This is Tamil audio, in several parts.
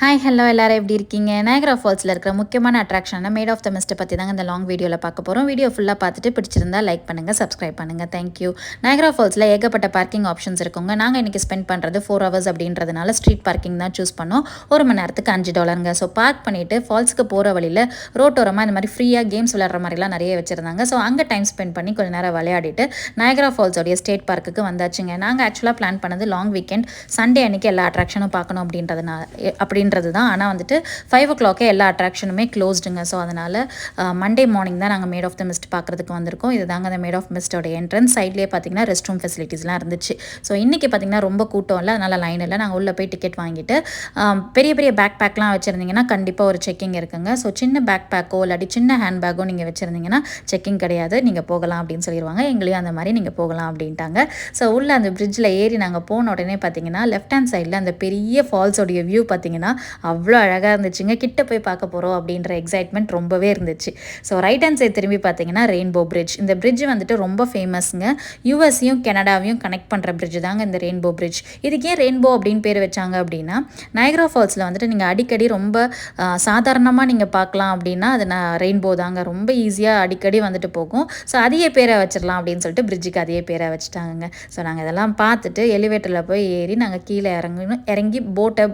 ஹாய் ஹலோ எல்லாரும் எப்படி இருக்கீங்க? நயக்ரா ஃபால்ஸில் இருக்கிற முக்கியமான அட்ராக்ஷனான மேட் ஆஃப் த மிஸ்ட்டை பற்றி தாங்க இந்த லாங் வீடியோவில் பார்க்க போகிறோம் வீடியோ ஃபுல்லாக பார்த்துட்டு பிடிச்சிருந்தா லைக் பண்ணுங்கள் சப்ஸ்கிரைப் பண்ணுங்கள் தேங்க்யூ நயக்ரா ஃபால்ஸில் ஏகப்பட்ட பார்க்கிங் ஆப்ஷன்ஸ் இருக்குங்க. நாங்கள் இன்றைக்கி ஸ்பெண்ட் பண்ணுறது ஃபோர் ஹவர்ஸ் அப்படின்றதுனால ஸ்ட்ரீட் பார்க்கிங் தான் சூஸ் பண்ணோம். ஒரு மணி நேரத்துக்கு அஞ்சு டாலருங்க ஸோ பார்க் பண்ணிவிட்டு ஃபால்ஸுக்கு போகிற வழியில் ரோட்டோரமாக இந்த மாதிரி ஃப்ரீயாக கேம்ஸ் விளையாடுற மாதிரிலாம் நிறைய வச்சுருந்தாங்க. ஸோ அங்கே டைம் ஸ்பெண்ட் பண்ணி கொஞ்சம் நேரம் விளையாடிட்டு நயக்ரா ஃபால்ஸோடைய ஸ்டேட் பார்க்குக்கு வந்தாச்சுங்க. நாங்கள் ஆக்சுவலாக பிளான் பண்ணது லாங் வீக்கெண்ட் சண்டே அன்றைக்கி எல்லா அட்ராக்ஷனும் பார்க்கணும் அப்படின்றதுனால அப்படின்னு அப்படின்றது தான் ஆனால் வந்துட்டு ஃபைவ் ஓ கிளாக்கே எல்லா அட்ராக்ஷனுமே க்ளோஸ்டுங்க ஸோ அதனால் மண்டே மார்னிங் தான் நாங்கள் மேட் ஆஃப் த மிஸ்ட் பார்க்குறதுக்கு வந்திருக்கோம். இது தாங்க அந்த மேட் ஆஃப் மிஸ்டோட என்ட்ரன்ஸ் சைட்லேயே பார்த்தீங்கன்னா ரெஸ்ட் ரூம் ஃபெசிலிட்டிஸ்லாம் இருந்துச்சு. ஸோ இன்றைக்கி பார்த்தீங்கன்னா ரொம்ப கூட்டம் இல்லை. அதனால் லைன் இல்லை. நாங்கள் உள்ளே போய் டிக்கெட் வாங்கிட்டு பெரிய பெரிய பேக் பேக்லாம் வச்சுருந்தீங்கன்னா கண்டிப்பாக ஒரு செக்கிங் இருக்குங்க. ஸோ சின்ன பேக் பேக்கோ இல்லாட்டி சின்ன ஹேண்ட் பேக்கோ நீங்கள் வச்சுருந்தீங்கன்னா செக்கிங் கிடையாது. நீங்கள் போகலாம் அப்படின்னு சொல்லிடுவாங்க எங்களையும் அந்த மாதிரி நீங்கள் போகலாம் அப்படின்ட்டாங்க. ஸோ உள்ளே அந்த பிரிட்ஜில் ஏறி நாங்கள் போன உடனே பார்த்தீங்கன்னா லெஃப்ட் ஹேண்ட் சைடில் அந்த பெரிய ஃபால்ஸோடைய வியூ பார்த்தீங்கன்னா அவ்வளோ அழகாக இருந்துச்சுங்க. கிட்ட போய் பார்க்க போகிறோம் அப்படின்ற எக்ஸைட்மெண்ட் ரொம்பவே இருந்துச்சு. ஸோ ரைட் ஹேண்ட் சைட் திரும்பி பார்த்தீங்கன்னா ரெயின்போ பிரிட்ஜ் இந்த பிரிட்ஜ் வந்துட்டு ரொம்ப ஃபேமஸ்ங்க யூஎஸையும் கனடாவையும் கனெக்ட் பண்ணுற பிரிட்ஜ் தாங்க இந்த ரெயின்போ பிரிட்ஜ் இதுக்கு ஏன் ரெயின்போ அப்படின்னு பேர் வச்சாங்க அப்படின்னா நயக்ரா ஃபால்ஸில் வந்துட்டு நீங்கள் அடிக்கடி ரொம்ப சாதாரணமாக நீங்கள் பார்க்கலாம் அப்படின்னா அது நான் ரெயின்போ தாங்க. ரொம்ப ஈஸியாக அடிக்கடி வந்துட்டு போகும். ஸோ அதையே பேரை வச்சிடலாம் அப்படின்னு சொல்லிட்டு பிரிட்ஜுக்கு அதையே பேரை வச்சுட்டாங்க ஸோ நாங்கள் இதெல்லாம் பார்த்துட்டு எலிவேட்டரில் போய் ஏறி நாங்கள் கீழே இறங்கணும் இறங்கி போட்டை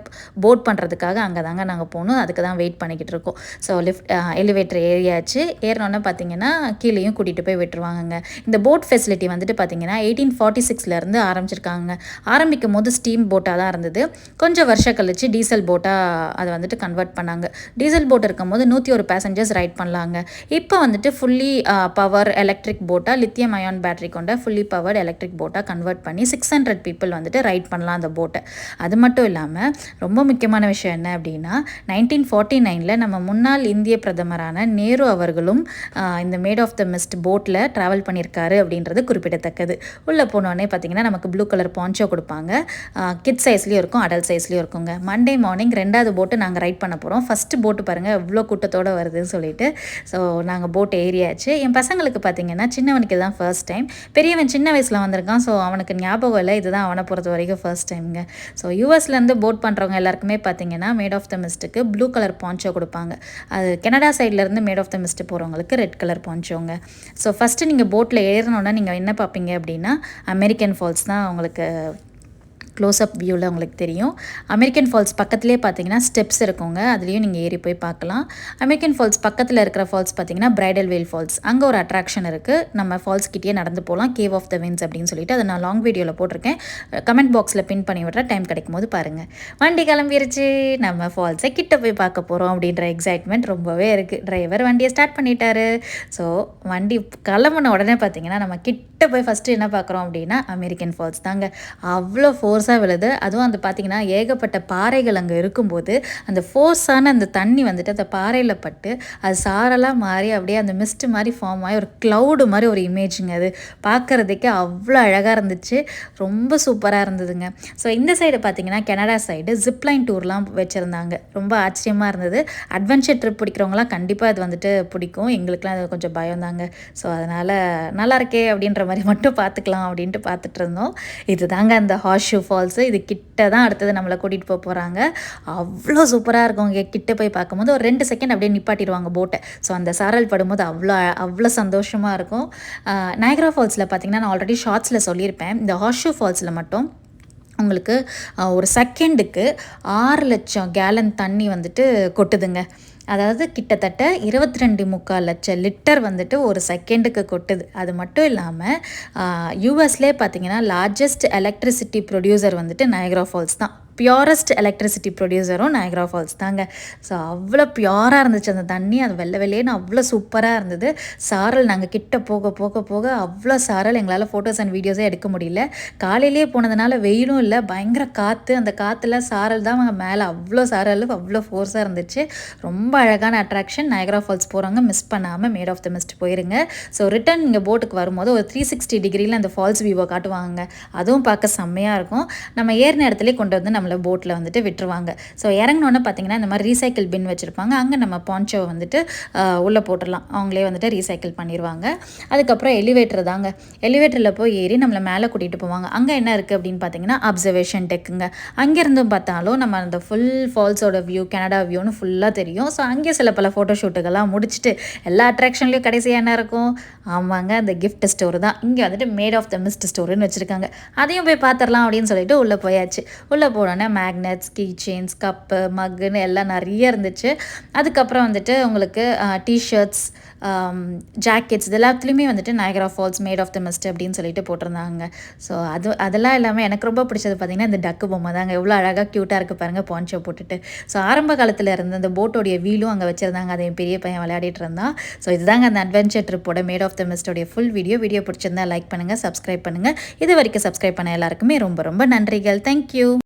போட் பண்ணுறதுக்காக அங்கே தாங்க நாங்கள் போகணும். அதுக்கு தான் வெயிட் பண்ணிக்கிட்டு இருக்கோம். ஸோ லிஃப்ட் எலிவேட்டர் ஏறியாச்சு. ஏறினோன்னே பார்த்தீங்கன்னா கீழேயும் கூட்டிகிட்டு போய் விட்டுருவாங்கங்க. இந்த போட் ஃபெசிலிட்டி வந்துட்டு பார்த்தீங்கன்னா எயிட்டீன் ஃபார்ட்டி சிக்ஸ்லேருந்து ஆரம்பிச்சிருக்காங்க. ஆரம்பிக்கும் போது ஸ்டீம் போட்டாக தான் இருந்தது. கொஞ்சம் வருஷம் கழிச்சு டீசல் போட்டாக அதை வந்துட்டு கன்வெர்ட் பண்ணாங்க. டீசல் போட் இருக்கும் போது நூற்றி ஒரு பேசஞ்சர்ஸ் ரைட் பண்ணலாங்க. இப்போ வந்துட்டு ஃபுல்லி பவர் எலக்ட்ரிக் போட்டாக லித்தியம் அயான் பேட்டரி கொண்ட ஃபுல்லி பவர் எலக்ட்ரிக் போட்டாக கன்வெர்ட் பண்ணி சிக்ஸ் ஹண்ட்ரட் பீப்புள் வந்துட்டு ரைட் பண்ணலாம் அந்த போட்டை அது மட்டும் இல்லாமல் ரொம்ப முக்கியமான விஷயம் என்ன அப்படின்னா நைன்டீன் ஃபார்ட்டி நைனில் நம்ம முன்னாள் இந்திய பிரதமரான நேரு அவர்களும் இந்த மேட் ஆஃப் த மிஸ்ட் போட்டில் ட்ராவல் பண்ணியிருக்காரு அப்படின்றது குறிப்பிடத்தக்கது. உள்ளே போனோடனே பார்த்தீங்கன்னா நமக்கு ப்ளூ கலர் பாஞ்சோ கொடுப்பாங்க. கிட் சைஸ்லேயும் இருக்கும் அடல்ட் சைஸ்லேயும் இருக்குங்க. மண்டே மார்னிங் ரெண்டாவது போட்டு நாங்கள் ரைட் பண்ண போகிறோம் ஃபஸ்ட்டு போட்டு பாருங்கள் எவ்வளோ கூட்டத்தோடு வருதுன்னு சொல்லிட்டு. ஸோ நாங்கள் போட் ஏரியாச்சு என் பசங்களுக்கு பார்த்தீங்கன்னா சின்னவனுக்கு தான் ஃபர்ஸ்ட் டைம் பெரியவன் சின்ன வயசில் வந்திருக்கான். ஸோ அவனுக்கு ஞாபகம் இல்லை. இதுதான் அவனை பொறுத்த வரைக்கும் ஃபர்ஸ்ட் டைமுங்க ஸோ யூஎஸ்லேருந்து போட் பண்ணுறவங்க எல்லாருக்குமே பார்த்தீங்கன்னா மேட் ஆஃப் த மிஸ்ட்டுக்கு ப்ளூ கலர் பாஞ்சோ கொடுப்பாங்க. அது கனடா சைட்லேருந்து மேட் ஆஃப் த மிஸ்ட் போகிறவங்களுக்கு ரெட் கலர் பாஞ்சோங்க ஸோ ஃபஸ்ட்டு நீங்கள் போட்டில் ஏறினோன்னா நீங்கள் என்ன பார்ப்பீங்க அப்படின்னா அமெரிக்கன் ஃபால்ஸ் தான் உங்களுக்கு க்ளோஸ்அப் வியூவில் உங்களுக்கு தெரியும். அமெரிக்கன் ஃபால்ஸ் பக்கத்துலேயே பார்த்தீங்கன்னா ஸ்டெப்ஸ் இருக்குங்க. அதுலேயும் நீங்கள் ஏறி போய் பார்க்கலாம். அமெரிக்கன் ஃபால்ஸ் பக்கத்தில் இருக்கிற ஃபால்ஸ் பார்த்தீங்கன்னா பிரைடல் வேல் ஃபால்ஸ் அங்கே ஒரு அட்ராக்ஷன் இருக்குது நம்ம ஃபால்ஸ் கிட்டேயே நடந்து போகலாம். கேவ் ஆஃப் த வின்ஸ் அப்படின்னு சொல்லிட்டு அதை நான் லாங் வீடியோவில் போட்டிருக்கேன். கமெண்ட் பாக்ஸில் பின் பண்ணி விட்ற டைம் கிடைக்கும் போது பாருங்கள் வண்டி கிளம்பிருச்சு. நம்ம ஃபால்ஸை கிட்ட போய் பார்க்க போகிறோம் அப்படின்ற எக்ஸைட்மெண்ட் ரொம்பவே இருக்குது டிரைவர் வண்டியை ஸ்டார்ட் பண்ணிட்டாரு. ஸோ வண்டி கிளம்புன உடனே பார்த்தீங்கன்னா நம்ம கிட்ட கிட்ட போய் ஃபஸ்ட்டு என்ன பார்க்குறோம் அப்படின்னா அமெரிக்கன் ஃபால்ஸ் தாங்க. அவ்வளோ ஃபோர்ஸாக விழுது. அதுவும் அந்த பார்த்திங்கன்னா ஏகப்பட்ட பாறைகள் அங்கே இருக்கும்போது அந்த ஃபோர்ஸான அந்த தண்ணி வந்துட்டு அந்த பாறையில் பட்டு அது சாரெல்லாம் மாறி அப்படியே அந்த மிஸ்ட்டு மாதிரி ஃபார்ம் ஆகி ஒரு க்ளவுடு மாதிரி ஒரு இமேஜுங்க அது. பார்க்குறதுக்கே அவ்வளோ அழகாக இருந்துச்சு. ரொம்ப சூப்பராக இருந்ததுங்க. ஸோ இந்த சைடு பார்த்திங்கன்னா கனடா சைடு ஜிப்லைன் டூர்லாம் வச்சுருந்தாங்க. ரொம்ப ஆச்சரியமாக இருந்தது. அட்வென்ச்சர் ட்ரிப் பிடிக்கிறவங்களாம் கண்டிப்பாக அது வந்துட்டு பிடிக்கும். எங்களுக்குலாம் அது கொஞ்சம் பயம் தாங்க ஸோ அதனால் நல்லா இருக்கே அப்படின்ற மாதிரி மட்டும் பார்த்துக்கலாம் அப்படின்ட்டு பார்த்துட்டு இருந்தோம். இது தாங்க அந்த ஹார்ஸ் ஃபால்ஸு இது கிட்ட தான் அடுத்தது நம்மளை கூட்டிகிட்டு போக போகிறாங்க அவ்வளோ சூப்பராக இருக்கும் இங்கே கிட்ட போய் பார்க்கும்போது. ஒரு ரெண்டு செகண்ட் அப்படியே நிப்பாட்டிடுவாங்க போட்டை ஸோ அந்த சாரல் படும்போது அவ்வளோ அவ்வளோ சந்தோஷமாக இருக்கும். நயக்ரா ஃபால்ஸில் பார்த்திங்கன்னா நான் ஆல்ரெடி ஷார்ட்ஸில் சொல்லியிருப்பேன். இந்த ஹார்ஷூ ஃபால்ஸில் மட்டும் உங்களுக்கு ஒரு செகண்டுக்கு ஆறு லட்சம் கேலன் தண்ணி வந்துட்டு கொட்டுதுங்க. அதாவது கிட்டத்தட்ட இருபத்தி ரெண்டு முக்கால் லட்சம் லிட்டர் வந்துட்டு ஒரு செகண்டுக்கு கொட்டுது. அது மட்டும் இல்லாமல் யூஎஸ்லேயே பார்த்தீங்கன்னா லார்ஜஸ்ட் எலக்ட்ரிசிட்டி ப்ரொடியூசர் வந்துட்டு நயக்ரா ஃபால்ஸ் தான். பியூரஸ்ட் எலக்ட்ரிசிட்டி ப்ரொடியூசரும் நயக்ரா ஃபால்ஸ் தாங்க. ஸோ அவ்வளோ பியூராக இருந்துச்சு அந்த தண்ணி. அது வெள்ளை வெள்ளையேன்னு அவ்வளோ சூப்பராக இருந்தது. சாரல் நாங்கள் கிட்ட போக போக போக அவ்வளோ சாரல் எங்களால் ஃபோட்டோஸ் அண்ட் வீடியோஸே எடுக்க முடியல. காலையிலேயே போனதுனால வெயிலும் இல்லை பயங்கர காற்று அந்த காற்றுல சாரல் தான் அவங்க மேலே அவ்வளோ சாரல் அவ்வளோ ஃபோர்ஸாக இருந்துச்சு. ரொம்ப அழகான அட்ராக்ஷன் நயக்ரா ஃபால்ஸ் போகிறவங்க மிஸ் பண்ணாமல் மேட் ஆஃப் த மிஸ்ட் போயிருங்க. ஸோ ரிட்டன் இங்கே போட்டுக்கு வரும்போது ஒரு த்ரீ சிக்ஸ்டி டிகிரியில் அந்த ஃபால்ஸ் வியூவை காட்டுவாங்க அதுவும் பார்க்க செம்மையாக இருக்கும். நம்ம ஏறின இடத்துல கொண்டு வந்து நம்ம நம்மளை போட்டில் வந்துட்டு விட்டுருவாங்க. ஸோ இறங்கினோன்னு பார்த்தீங்கன்னா இந்த மாதிரி ரீசைக்கிள் பின் வச்சுருப்பாங்க. அங்கே நம்ம பாஞ்சோவை வந்துட்டு உள்ளே போட்டுடலாம். அவங்களே வந்துட்டு ரீசைக்கிள் பண்ணிடுவாங்க அதுக்கப்புறம் எலிவேட்டர் தாங்க. எலிவேட்டரில் போய் ஏறி நம்மளை மேலே கூட்டிகிட்டு போவாங்க. அங்கே என்ன இருக்குது அப்படின்னு பார்த்தீங்கன்னா அப்சர்வேஷன் டெக்குங்க அங்கேருந்தும் பார்த்தாலும் நம்ம அந்த ஃபுல் ஃபால்ஸோட வியூ கனடா வியூன்னு ஃபுல்லாக தெரியும். ஸோ அங்கே சில பல ஃபோட்டோஷூட்டுகள்லாம் முடிச்சுட்டு எல்லா அட்ராக்ஷன்லேயும் கடைசியாக என்ன இருக்கும்? ஆமாங்க அந்த கிஃப்ட் ஸ்டோர் தான். இங்கே வந்துட்டு மேட் ஆஃப் த மிஸ்ட் ஸ்டோருன்னு வச்சுருக்காங்க. அதையும் போய் பார்த்துடலாம் அப்படின்னு சொல்லிட்டு உள்ளே போயாச்சு. உள்ளே போனோன்னே மேக்னெட்ஸ் கீ செயின்ஸ் கப்பு மக்குன்னு எல்லாம் நிறைய இருந்துச்சு. அதுக்கப்புறம் வந்துட்டு உங்களுக்கு டிஷர்ட்ஸ் ஜாக்கெட்ஸ் இது எல்லாத்துலேயுமே வந்துட்டு Niagara Falls Maid of the Mist அப்படின்னு சொல்லிட்டு போட்டிருந்தாங்க. ஸோ அது அதெல்லாம் எல்லாமே எனக்கு ரொம்ப பிடிச்சது பார்த்திங்கன்னா இந்த டக்கு பொம்மை தாங்க. எவ்வளோ அழகாக க்யூட்டாக இருக்குது பாருங்கள் பான்ச்சோ போட்டுட்டு. ஸோ ஆரம்ப காலத்தில் இருந்த அந்த போட்டோடைய வீலும் அங்கே வச்சுருந்தாங்க. அதை என் பெரிய பையன் விளையாடிட்டு இருந்தான். ஸோ இதுதாங்க அந்த அட்வென்ச்சர் ட்ரிப்போட மேட் ஆஃப் த மிஸ்டோடைய ஃபுல் வீடியோ வீடியோ பிடிச்சிருந்தா லைக் பண்ணுங்கள் சப்ஸ்கிரைப் பண்ணுங்கள் இது வரைக்கும் சப்ஸ்கிரைப் பண்ண எல்லாருக்குமே ரொம்ப ரொம்ப நன்றிகள். தேங்க்யூ